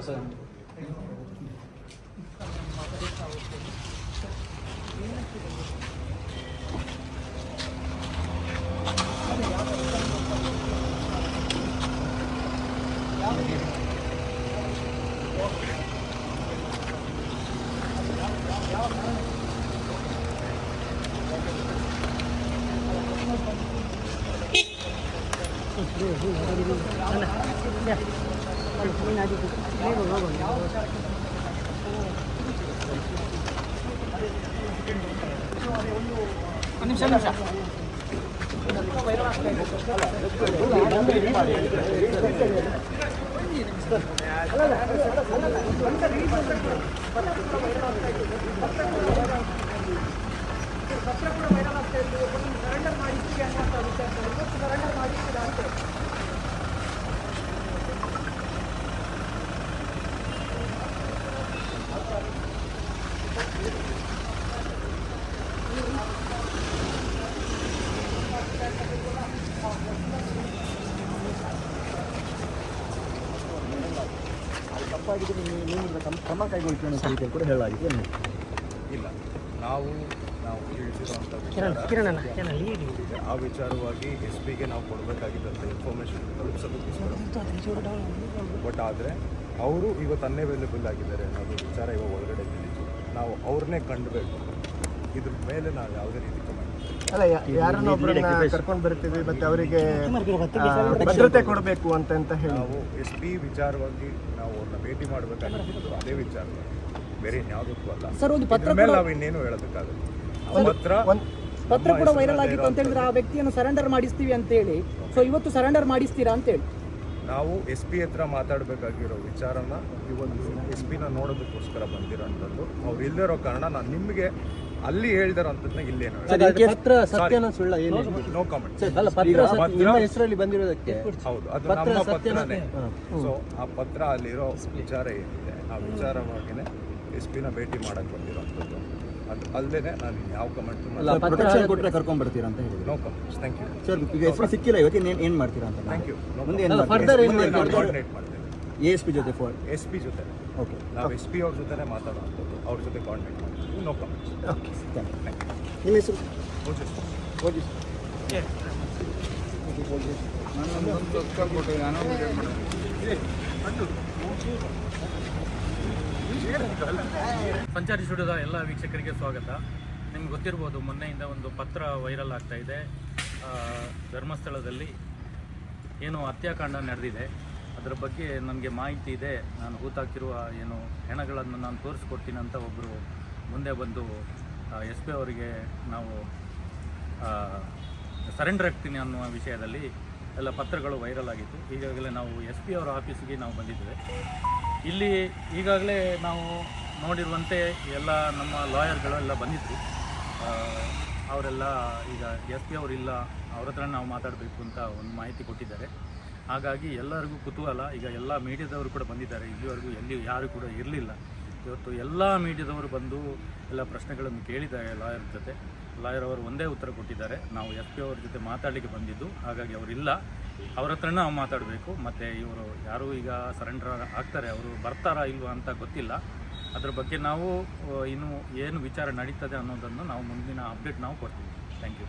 가서 안 ತಪ್ಪಾಗಿದ್ರೆ ನೀವು ನಿಮ್ಮಿಂದ ಕ್ರಮ- ಕೈಗೊಳ್ಳುತ್ತೆ ಕೈಗೊಳ್ತೀವಿ ಕೂಡ ಹೇಳಲಾಗಿದೆ. ಇಲ್ಲ. ನಾವು ನಾವು ತಿಳಿಸಿರುವಂಥ. ಆ ವಿಚಾರವಾಗಿ ಎಸ್ ಪಿಗೆ ನಾವು ಕೊಡಬೇಕಾಗಿದ್ದಂಥ ಇನ್ಫಾರ್ಮೇಷನ್ ಬಟ್ ಆದರೆ ಅವರು ಇವತ್ತು ಅನ್ಅವೈಲೇಬಲ್ ಆಗಿದ್ದಾರೆ ಅನ್ನೋದು ವಿಚಾರ ಇವಾಗ ಒಳಗಡೆ ತಿಳಿದು ನಾವು ಅವ್ರನ್ನೇ ಕಂಡುಬೇಕು. ಇದ್ರ ಮೇಲೆ ನಾವು ಯಾವುದೇ ರೀತಿ ಕಮೆಂಟ್ ಅಲ್ಲ ಯಾರನ್ನ ಒಬ್ಬರನ್ನ ಕರ್ಕೊಂಡು ಬರ್ತೀವಿ ಮತ್ತೆ ಅವರಿಗೆ ಭದ್ರತೆ ಕೊಡಬೇಕು ಅಂತ ಅಂತ ಹೇಳಿ. ನಾವು ಎಸ್ ಪಿ ವಿಚಾರವಾಗಿ ನಾವು ಅವ್ರನ್ನ ಭೇಟಿ ಮಾಡಬೇಕಾಗಿದ್ದು ಅದೇ ವಿಚಾರ. ಬೇರೆ ಇನ್ಯಾವುದಕ್ಕೂ ಅಲ್ಲ. ಸರ್, ಒಂದು ಪತ್ರ ಮೇಲೆ ನಾವು ಇನ್ನೇನು ಹೇಳಬೇಕಾಗುತ್ತೆ ಪತ್ರ ಪತ್ರ ಕೂಡ ವೈರಲ್ ಆಗಿತ್ತು ಅಂತ ಹೇಳಿದ್ರೆ ಆ ವ್ಯಕ್ತಿಯನ್ನು ಸರೆಂಡರ್ ಮಾಡಿಸ್ತೀವಿ ಅಂತ ಹೇಳಿ. ಸೊ ಇವತ್ತು ಸರೆಂಡರ್ ಮಾಡಿಸ್ತೀರಾ ಅಂತ ಹೇಳಿ. ನಾವು ಎಸ್ ಪಿ ಹತ್ರ ಮಾತಾಡಬೇಕಾಗಿರೋ ವಿಚಾರನ ಇವತ್ತು ಎಸ್ ಪಿನ ನೋಡೋದಕ್ಕೋಸ್ಕರ ಬಂದಿರೋಂಥದ್ದು. ಅವ್ರು ಇಲ್ಲದೇ ಇರೋ ಕಾರಣ ನಾನು ನಿಮಗೆ ಅಲ್ಲಿ ಹೇಳ್ದಿರೋಂಥದ್ದನ್ನ ಇಲ್ಲೇನು ಪತ್ರ ಸತ್ಯನ ಸುಳ್ಳ ಏನು ನೋ ಕಾಮೆಂಟ್ ಅಲ್ಲ ಪತ್ರ ಸತ್ಯ- ನಿಮ್ಮ ಹೆಸರಲ್ಲಿ ಬಂದಿರೋದಕ್ಕೆ. ಹೌದು ಅದು ಪತ್ರ ನಮ್ಮ ಸತ್ಯನ- ಪತ್ರನೇ. ಸೊ ಆ ಪತ್ರ ಅಲ್ಲಿರೋ ವಿಚಾರ ಏನಿದೆ ಆ ವಿಚಾರವಾಗಿನೇ ಎಸ್ ಪಿನ ಭೇಟಿ ಮಾಡಕ್ಕೆ ಬಂದಿರೋಂಥದ್ದು. ಅದು ಅಲ್ಲದೆ ನಾನು ಯಾವ ಕಮೆಂಟ್ ಅಲ್ಲ ಪ್ರೊಟೆಕ್ಷನ್ ಕೊಟ್ಟರೆ ಕರ್ಕೊಂಡು ಬರ್ತೀರಾ ಅಂತ ಹೇಳಿ no comments thank you sir ಈಗ ಹೆಸರು ಸಿಕ್ಕಿಲ್ಲ ಇವತ್ತು ಏನು ಏನ್ ಮಾಡ್ತೀರಾ ಅಂತ ಥ್ಯಾಂಕ್ ಯು ಮುಂದೆ further ಏನ್ ಮಾಡ್ತೀರಾ? ಎ ಎಸ್ ಪಿ ಜೊತೆ ಫೋನ್? ಎಸ್ ಪಿ ಜೊತೆ. ಓಕೆ ನಾವು ಎಸ್ ಪಿ ಅವ್ರ ಜೊತೆನೇ ಮಾತಾಡೋದು. ಅವ್ರ ಜೊತೆ ಕಾಂಟ್ಯಾಕ್ಟ್ ಮಾಡ್ತೀವಿ. No comments okay thank you ನಿಮ್ಮ ಹೆಸರು? ಓಜಿ ಸಂಚಾರಿ ಸ್ಟುಡಿಯೋದ ಎಲ್ಲ ವೀಕ್ಷಕರಿಗೆ ಸ್ವಾಗತ. ನಿಮ್ಗೆ ಗೊತ್ತಿರ್ಬೋದು ಮೊನ್ನೆಯಿಂದ ಒಂದು ಪತ್ರ ವೈರಲ್ ಆಗ್ತಾ ಇದೆ. ಧರ್ಮಸ್ಥಳದಲ್ಲಿ ಏನು ಹತ್ಯಾಕಾಂಡ ನಡೆದಿದೆ. ಅದರ ಬಗ್ಗೆ ನನಗೆ ಮಾಹಿತಿ ಇದೆ. ನಾನು ಹೂತಾಕಿರುವ ಏನು ಹೆಣಗಳನ್ನು ನಾನು ತೋರಿಸ್ಕೊಡ್ತೀನಿ ಅಂತ ಒಬ್ಬರು ಮುಂದೆ ಬಂದು ಎಸ್ ಪಿ ಅವರಿಗೆ ನಾವು ಸರೆಂಡರ್ ಆಗ್ತೀನಿ ಅನ್ನುವ ವಿಷಯದಲ್ಲಿ ಎಲ್ಲ ಪತ್ರಗಳು ವೈರಲ್ ಆಗಿತ್ತು. ಈಗಾಗಲೇ ನಾವು ಎಸ್ ಪಿ ಅವರ ಆಫೀಸಿಗೆ ನಾವು ಬಂದಿದ್ದೇವೆ. ಇಲ್ಲಿ ಈಗಾಗಲೇ ನಾವು ನೋಡಿರುವಂತೆ ಎಲ್ಲ ನಮ್ಮ ಲಾಯರ್ಗಳು ಎಲ್ಲ ಬಂದಿದ್ರು. ಆ, ಅವರೆಲ್ಲ ಈಗ ಎಸ್ ಪಿ ಅವರಿಲ್ಲ ಅವ್ರ ಹತ್ರ ನಾವು ಮಾತಾಡಬೇಕು ಅಂತ ಒಂದು ಮಾಹಿತಿ ಕೊಟ್ಟಿದ್ದಾರೆ. ಹಾಗಾಗಿ ಎಲ್ಲರಿಗೂ ಕುತೂಹಲ. ಈಗ ಎಲ್ಲ ಮೀಡಿಯಾದವರು ಕೂಡ ಬಂದಿದ್ದಾರೆ. ಇಲ್ಲಿವರೆಗೂ ಎಲ್ಲಿ ಯಾರು ಕೂಡ ಇರಲಿಲ್ಲ. ಇವತ್ತು ಎಲ್ಲ ಮೀಡಿಯಾದವರು ಬಂದು ಎಲ್ಲ ಪ್ರಶ್ನೆಗಳನ್ನು ಕೇಳಿದ್ದಾರೆ ಲಾಯರ್ ಜೊತೆ. ಲಾಯರ್ ಅವರು ಒಂದೇ ಉತ್ತರ ಕೊಟ್ಟಿದ್ದಾರೆ. ನಾವು ಎಸ್ ಪಿ ಅವ್ರ ಜೊತೆ ಮಾತಾಡಲಿಕ್ಕೆ ಬಂದಿದ್ದು. ಹಾಗಾಗಿ ಅವರಿಲ್ಲ ಅವ್ರ ಹತ್ರನೇ ನಾವು ಮಾತಾಡಬೇಕು. ಮತ್ತು ಇವರು ಯಾರು ಈಗ ಸರೆಂಡರ್ ಆಗ್ತಾರೆ, ಅವರು ಬರ್ತಾರಾ ಇಲ್ವಾ ಅಂತ ಗೊತ್ತಿಲ್ಲ. ಅದ್ರ ಬಗ್ಗೆ ನಾವು ಇನ್ನು ಏನು ವಿಚಾರ ನಡೀತದೆ ಅನ್ನೋದನ್ನು ನಾವು ಮುಂದಿನ ಅಪ್ಡೇಟ್ ನಾವು ಕೊಡ್ತೀವಿ. Thank you